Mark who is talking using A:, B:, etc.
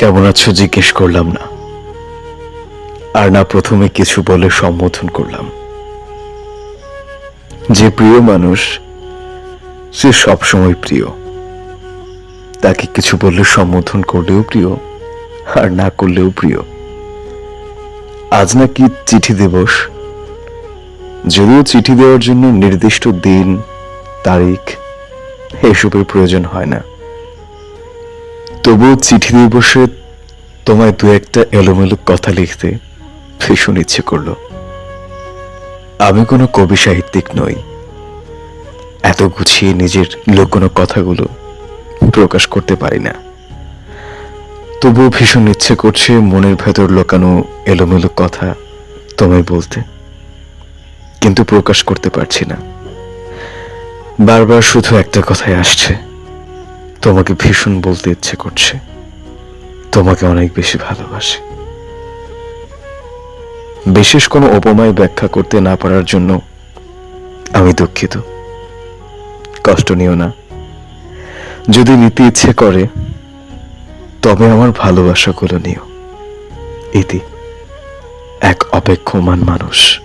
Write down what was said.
A: কেমন আছো জিজ্ঞেস করলাম না। আর না প্রথমে কিছু বলে সম্বোধন করলাম। যে প্রিয় মানুষ, সে সবসময় প্রিয়। তাকে কিছু বললে সম্বোধন করলেও প্রিয়, আর না করলেও প্রিয়। আজ নাকি চিঠি দিবস। যদিও চিঠি দেওয়ার জন্য নির্দিষ্ট দিন, তারিখ, এসবের প্রয়োজন হয় না। তবুও চিঠি দিয়ে বসে তোমায় দু একটা এলোমেলো কথা লিখতে ভীষণ ইচ্ছে করল। আমি কোনো কবি সাহিত্যিক নই। এত গুছিয়ে নিজের লুকোনো কথাগুলো প্রকাশ করতে পারি না। তবুও ভীষণ ইচ্ছে করছে মনের ভেতর লোকানো এলোমেলো কথা তোমায় বলতে। কিন্তু প্রকাশ করতে পারছি না। বারবার শুধু একটা কথাই আসছে। তোমাকে ভীষণ বলতে ইচ্ছে করছে। তোমাকে অনেক বেশি ভালোবাসি। বিশেষ কোনো উপমায় ব্যাখ্যা করতে না পারার জন্য আমি দুঃখিত। কষ্ট নিও না। যদি নিতে ইচ্ছে করে, তবে আমার ভালোবাসাগুলো নিও। ইতি এক অপেক্ষমান মানুষ।